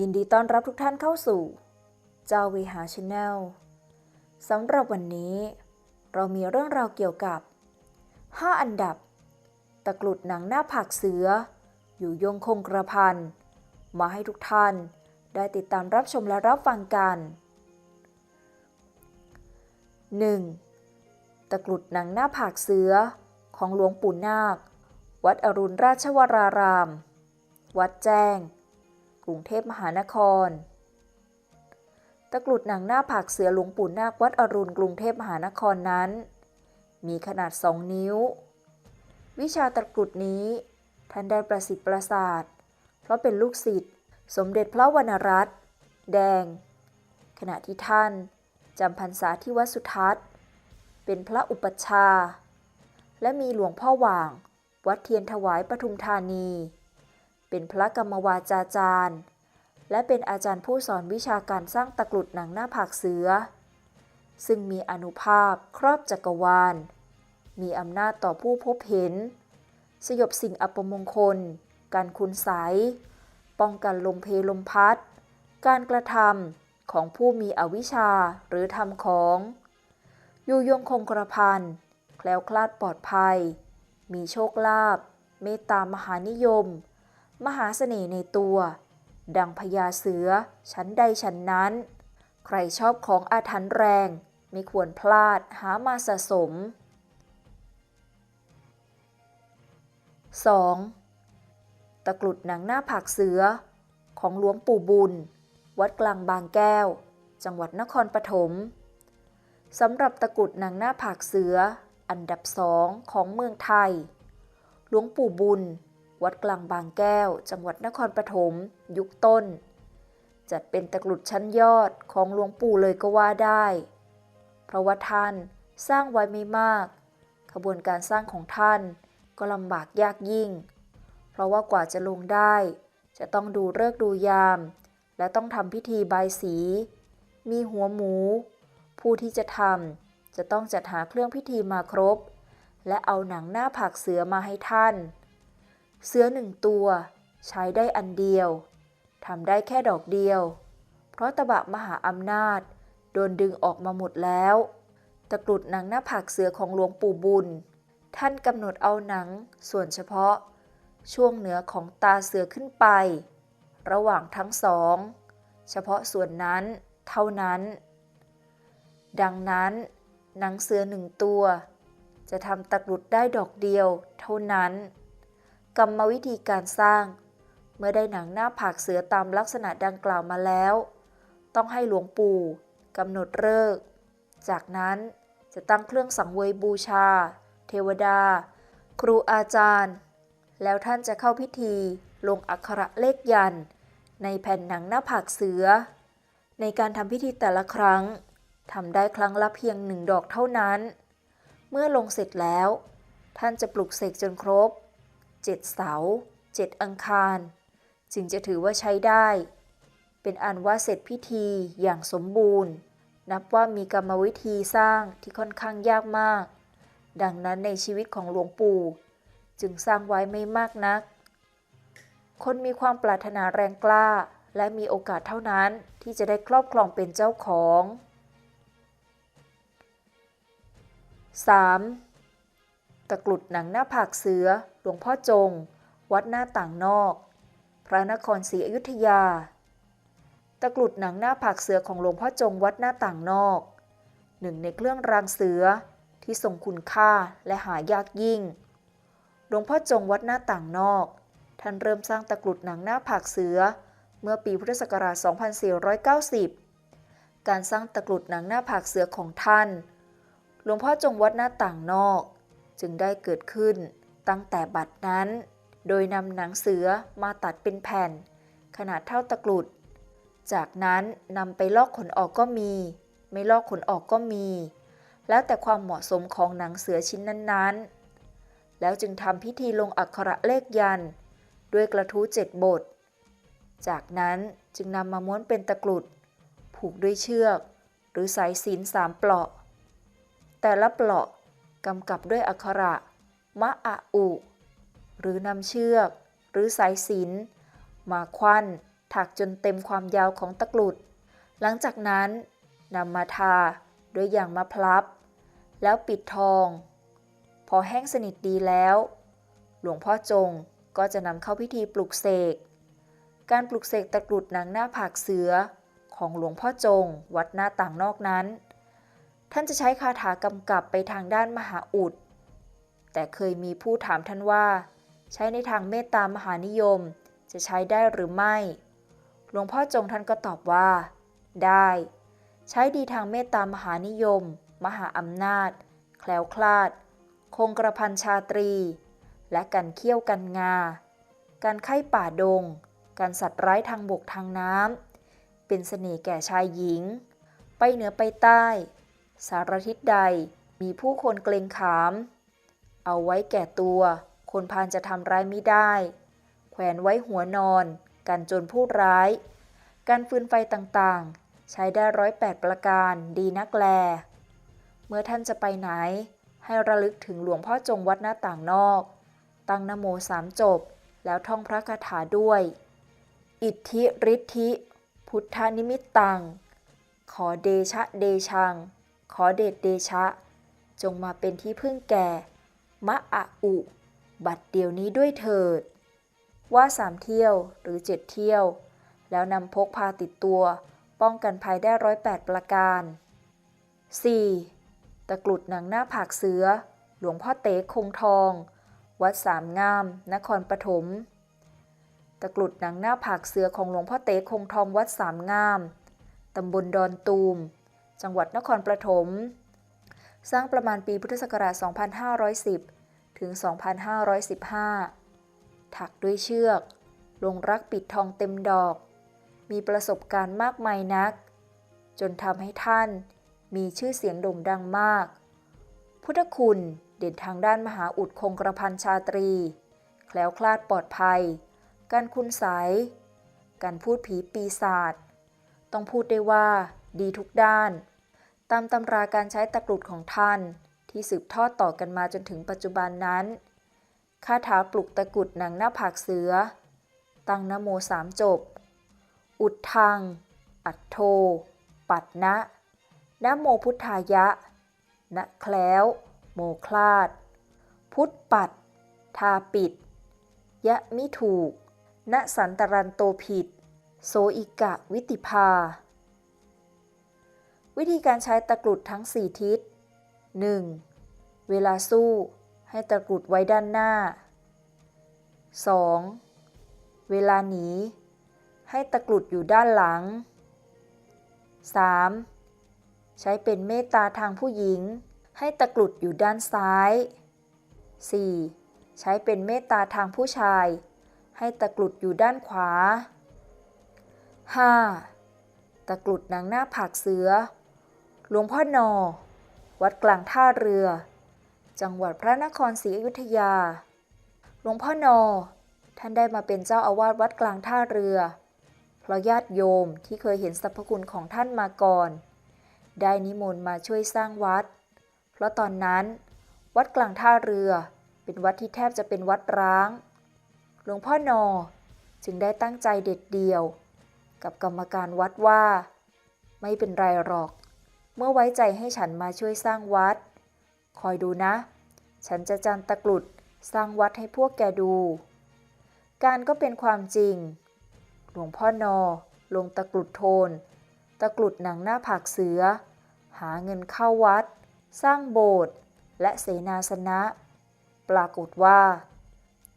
ยินดีต้อนรับทุกท่านเข้าสู่เจ้าเวหาชาแนลสำหรับวันนี้ เรามีเรื่องราวเกี่ยวกับ 5 อันดับ ตะกรุดหนังหน้าผากเสือ อยู่ยงคงกระพัน มาให้ทุกท่านได้ติดตามรับชมและรับฟังกัน 1. ตะกรุดหนังหน้าผากเสือของหลวงปู่นาค วัดอรุณราชวราราม วัดแจ้ง กรุงเทพมหานคร ตะกรุดหนังหน้าผากเสือหลวงปู่นาควัดอรุณกรุงเทพมหานครนั้น มีขนาด2นิ้ว วิชาตะกรุดนี้ ท่านได้ประสิทธิ์ประสาท เพราะเป็นลูกศิษย์สมเด็จพระวรรณรัตน์แดง ขณะที่ท่านจำพรรษาที่วัดสุทัศน์ เป็นพระอุปัชฌาย์และมีหลวงพ่อหว่าง วัดเทียนถวายปทุมธานี เป็นพระกรรมวาจาจารย์ และเป็นอาจารย์ผู้สอนวิชาการสร้างตะกรุดหนังหน้าผากเสือ ซึ่งมีอนุภาพครอบจักรวาล มีอำนาจต่อผู้พบเห็น สยบสิ่งอัปมงคล การคุณใสยป้องกันลมเพลมพัด การกระทำของผู้มีอวิชชาหรือทำของอยู่ยงคงกระพันแคล้วคลาดปลอดภัย มีโชคลาภ เมตตามหานิยม มหาเสน่ห์ในตัว ดังพญาเสือ ชั้นใดชั้นนั้น ใครชอบของอาถรรพ์แรง ไม่ควรพลาดหามาสะสม 2. ตะกรุดหนังหน้าผากเสือ ของหลวงปู่บุญ วัดกลางบางแก้ว จังหวัดนครปฐมสำหรับตะกรุดหนังหน้าผากเสือ อันดับสองของเมืองไทย หลวงปู่บุญ วัดกลางบางแก้ว จังหวัดนครปฐมยุคต้น จัดเป็นตะกรุดชั้นยอดของหลวงปู่เลยก็ว่าได้ เพราะว่าท่านสร้างไว้ไม่มาก ขบวนการสร้างของท่านก็ลำบากยากยิ่ง เพราะว่ากว่าจะลงได้ จะต้องดูเลิกดูยาม และต้องทำพิธีบายสี มีหัวหมู ผู้ที่จะทำจะต้องจัดหาเครื่องพิธีมาครบ และเอาหนังหน้าผักเสือมาให้ท่าน เสือหนึ่งตัว ใช้ได้อันเดียวทำได้แค่ดอกเดียว เพราะตะบะมหาอำนาจ โดนดึงออกมาหมดแล้ว ตะกรุดหนังหน้าผักเสือของหลวงปู่บุญ ท่านกำหนดเอาหนังส่วนเฉพาะ ช่วงเหนือของตาเสือขึ้นไป ระหว่างทั้งสอง เฉพาะส่วนนั้นเท่านั้น ดังนั้น หนังเสือหนึ่งตัว จะทำตะกรุดได้ดอกเดียวเท่านั้น กรรมวิธีการสร้าง เมื่อได้หนังหน้าผากเสือตามลักษณะดังกล่าวมาแล้ว ต้องให้หลวงปู่กำหนดเลิกจากนั้นจะตั้งเครื่องสังเวยบูชา เทวดา ครูอาจารย์ แล้วท่านจะเข้าพิธีลงอักขระเลขยัน ในแผ่นหนังหน้าผากเสือ ในการทำพิธีแต่ละครั้งทำได้ครั้งละเพียงหนึ่งดอกเท่านั้น เมื่อลงเสร็จแล้ว ท่านจะปลุกเสกจนครบ เจ็ดเสาเจ็ดอังคาร จึงจะถือว่าใช้ได้ เป็นอันว่าเสร็จพิธีอย่างสมบูรณ์ นับว่ามีกรรมวิธีสร้างที่ค่อนข้างยากมาก ดังนั้นในชีวิตของหลวงปู่ จึงสร้างไว้ไม่มากนัก คนมีความปรารถนาแรงกล้า และมีโอกาสเท่านั้นที่จะได้ครอบครองเป็นเจ้าของ 3. ตะกรุดหนังหน้าผากเสือ หลวงพ่อจง วัดหน้าต่างนอก พระนครศรีอยุธยา ตะกรุดหนังหน้าผากเสือของหลวงพ่อจงวัดหน้าต่างนอก หนึ่งในเครื่องรางเสือที่ทรงคุณค่าและหายากยิ่ง หลวงพ่อจงวัดหน้าต่างนอก ท่านเริ่มสร้างตะกรุดหนังหน้าผากเสือ เมื่อปีพุทธศักราช 2490 การสร้างตะกรุดหนังหน้าผากเสือของท่าน หลวงพ่อจงวัดหน้าต่างนอก จึงได้เกิดขึ้น ตั้งแต่บัดนั้น โดยนำหนังเสือมาตัดเป็นแผ่น ขนาดเท่าตะกรุด จากนั้นนำไปลอกขนออกก็มี ไม่ลอกขนออกก็มี แล้วแต่ความเหมาะสมของหนังเสือชิ้นนั้นๆ แล้วจึงทำพิธีลงอักขระเลขยัน ด้วยกระทู้เจ็ดบท จากนั้นจึงนำมาม้วนเป็นตะกรุด ผูกด้วยเชือก หรือสายสิญจนสามเปลาะ แต่ละเปลาะกำกับด้วยอักขระ มะอะอุ หรือนำเชือก หรือสายสินมาควันถักจนเต็มความยาวของตะกรุด หลังจากนั้นนำมาทาด้วยยางมะพร้าวแล้วปิดทอง พอแห้งสนิทดีแล้ว หลวงพ่อจงก็จะนำเข้าพิธีปลุกเสก การปลุกเสกตะกรุดหนังหน้าผากเสือของหลวงพ่อจง วัดหน้าต่างนอกนั้น ท่านจะใช้คาถากำกับไปทางด้านมหาอุด แต่เคยมีผู้ถามท่านว่า ใช้ในทางเมตตามหานิยม จะใช้ได้หรือไม่ หลวงพ่อจงท่านก็ตอบว่า ได้ ใช้ดีทางเมตตามหานิยม มหาอำนาจ แคล้วคลาด คงกระพันชาตรี และการเคี่ยวกันงา การไข้ป่าดง การสัตว์ร้ายทางบกทางน้ำ เป็นเสน่ห์แก่ชายหญิง ไปเหนือไปใต้ สารทิศใดมีผู้คนเกรงขาม เอาไว้แก่ตัว คนพานจะทำร้ายไม่ได้ แขวนไว้หัวนอน กันจนผู้ร้าย การฟืนไฟต่างๆ ใช้ได้ร้อยแปดประการดีนักแล เมื่อท่านจะไปไหน ให้ระลึกถึงหลวงพ่อจงวัดหน้าต่างนอก ตั้งนโมสามจบ แล้วท่องพระคาถาด้วย อิทธิฤทธิ พุทธนิมิตตัง ขอเดชะเดชัง ขอเดชเดชะ จงมาเป็นที่พึ่งแก่ มะอะอุ บัดเดียวนี้ด้วยเถิด ว่าสามเที่ยวหรือเจ็ดเที่ยว แล้วนำพกพาติดตัว ป้องกันภัยได้ร้อยแปดประการ 4. ตะกรุดหนังหน้าผากเสือ หลวงพ่อเต๋คงทอง วัดสามงาม นครปฐมตะกรุดหนังหน้าผากเสือของหลวงพ่อเต๋คงทองวัดสามงาม ตำบลดอนตูม จังหวัดนครปฐม สร้างประมาณปีพุทธศักราช 2510 ถึง 2515 ถักด้วยเชือก ลงรักปิดทองเต็มดอก มีประสบการณ์มากมายนัก จนทำให้ท่านมีชื่อเสียงโด่งดังมาก พุทธคุณเด่นทางด้านมหาอุดคงกระพันชาตรี แคล้วคลาดปลอดภัย การคุณใสยการพูดผีปีศาจ ต้องพูดได้ว่าดีทุกด้าน ตามตำราการใช้ตะกรุดของท่าน ที่สืบทอดต่อกันมาจนถึงปัจจุบันนั้นคาถาปลุกตะกรุดหนังหน้าผากเสือ ตั้งนโมสามจบ อุดทังอัดโท ปัดนะนะโมพุทธายะนะแคล้ว โมคลาด พุทธปัด ทาปิด ยะมิถูกณสันตรันโตผิดโสอิกะวิติภา วิธีการใช้ตะกรุดทั้ง 4 ทิศ 1. เวลาสู้ ให้ตะกรุดไว้ด้านหน้า 2. เวลาหนี ให้ตะกรุดอยู่ด้านหลัง 3. ใช้เป็นเมตตาทางผู้หญิง ให้ตะกรุดอยู่ด้านซ้าย 4. ใช้เป็นเมตตาทางผู้ชาย ให้ตะกรุดอยู่ด้านขวา 5. ตะกรุดหนางหน้าผากเสือ หลวงพ่อนอ วัดกลางท่าเรือ จังหวัดพระนครศรีอยุธยา หลวงพ่อนอ ท่านได้มาเป็นเจ้าอาวาสวัดกลางท่าเรือ เพราะญาติโยมที่เคยเห็นสรรพคุณของท่านมาก่อน ได้นิมนต์มาช่วยสร้างวัด เพราะตอนนั้นวัดกลางท่าเรือ เป็นวัดที่แทบจะเป็นวัดร้าง หลวงพ่อนอ จึงได้ตั้งใจเด็ดเดี่ยว กับกรรมการวัดว่า ไม่เป็นไรหรอก เมื่อไว้ใจให้ฉันมาช่วยสร้างวัด คอยดูนะ ฉันจะจันตะกรุดสร้างวัดให้พวกแกดู การก็เป็นความจริง หลวงพ่อนอ ลงตะกรุดโทน ตะกรุดหนังหน้าผากเสือ หาเงินเข้าวัด สร้างโบสถ์และเสนาสนะ ปรากฏว่า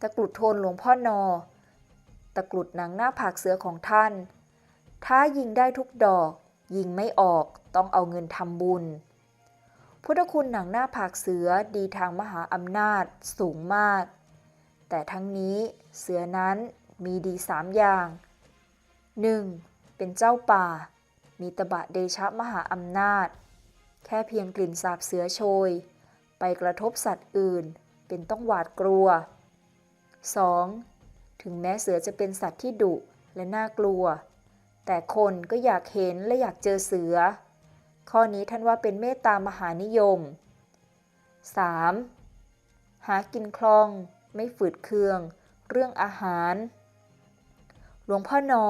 ตะกรุดโทนหลวงพ่อนอ ตะกรุดหนังหน้าผากเสือของท่านถ้ายิงได้ทุกดอก ยิงไม่ออก ต้องเอาเงินทำบุญ พุทธคุณหนังหน้าผากเสือดีทางมหาอำนาจสูงมาก แต่ทั้งนี้เสือนั้นมีดีสามอย่าง 1. เป็นเจ้าป่า มีตบะเดชะมหาอำนาจ แค่เพียงกลิ่นสาบเสือโชย ไปกระทบสัตว์อื่น เป็นต้องหวาดกลัว 2. ถึงแม้เสือจะเป็นสัตว์ที่ดุและน่ากลัว แต่คนก็อยากเห็นและอยากเจอเสือ ข้อนี้ท่านว่าเป็นเมตตามหานิยม 3. หากินคล่อง ไม่ฝืดเคือง เรื่องอาหาร หลวงพ่อนอ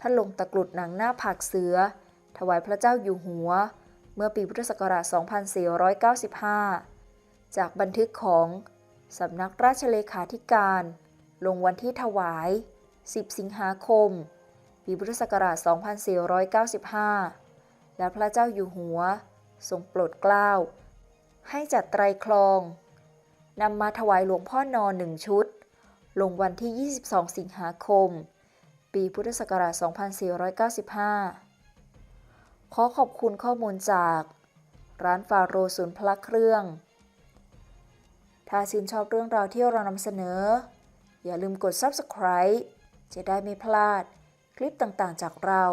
ท่านลงตะกรุดหนังหน้าผากเสือ ถวายพระเจ้าอยู่หัว เมื่อปีพุทธศักราช 2495 จากบันทึกของสำนักราชเลขาธิการ ลงวันที่ถวาย 10 สิงหาคม ปีพุทธศักราช 2495 และพระเจ้าอยู่หัว ทรงโปรดเกล้า ให้จัดไตรคลองนำมาถวายหลวงพ่อนอนหนึ่งชุด ลงวันที่ 22 สิงหาคม ปีพุทธศักราช 2495 ขอขอบคุณข้อมูลจาก ร้านฟาโรศูนย์พละเครื่อง ถ้าชื่นชอบเรื่องราวที่เรานำเสนอ อย่าลืมกด Subscribe จะได้ไม่พลาดคลิปต่างๆจากเรา